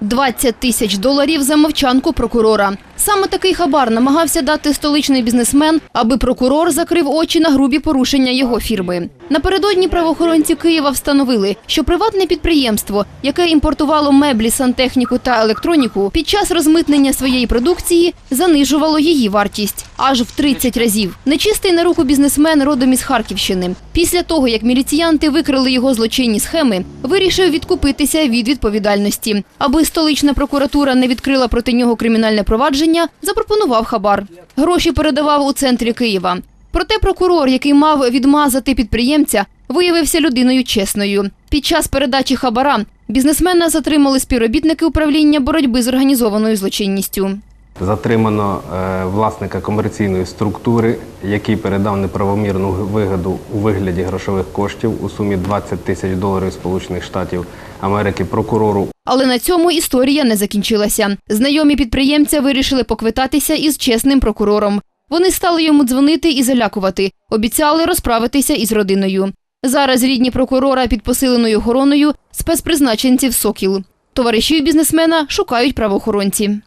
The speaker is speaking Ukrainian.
20 тисяч доларів за мовчанку прокурора. Саме такий хабар намагався дати столичний бізнесмен, аби прокурор закрив очі на грубі порушення його фірми. Напередодні правоохоронці Києва встановили, що приватне підприємство, яке імпортувало меблі, сантехніку та електроніку, під час розмитнення своєї продукції занижувало її вартість аж в 30 разів. Нечистий на руку бізнесмен родом із Харківщини. Після того, як міліціянти викрили його злочинні схеми, вирішив відкупитися від відповідальності. Аби столична прокуратура не відкрила проти нього кримінальне провадження, запропонував хабар. Гроші передавав у центрі Києва. Проте прокурор, який мав відмазати підприємця, виявився людиною чесною. Під час передачі хабара бізнесмена затримали співробітники управління боротьби з організованою злочинністю. Затримано е, власника комерційної структури, який передав неправомірну вигоду у вигляді грошових коштів у сумі 20 тисяч доларів Сполучених Штатів Америки прокурору Але на цьому історія не закінчилася. Знайомі підприємця вирішили поквитатися із чесним прокурором. Вони стали йому дзвонити і залякувати, обіцяли розправитися із родиною. Зараз рідні прокурора під посиленою охороною спецпризначенців «Сокіл». Товаришів бізнесмена шукають правоохоронці.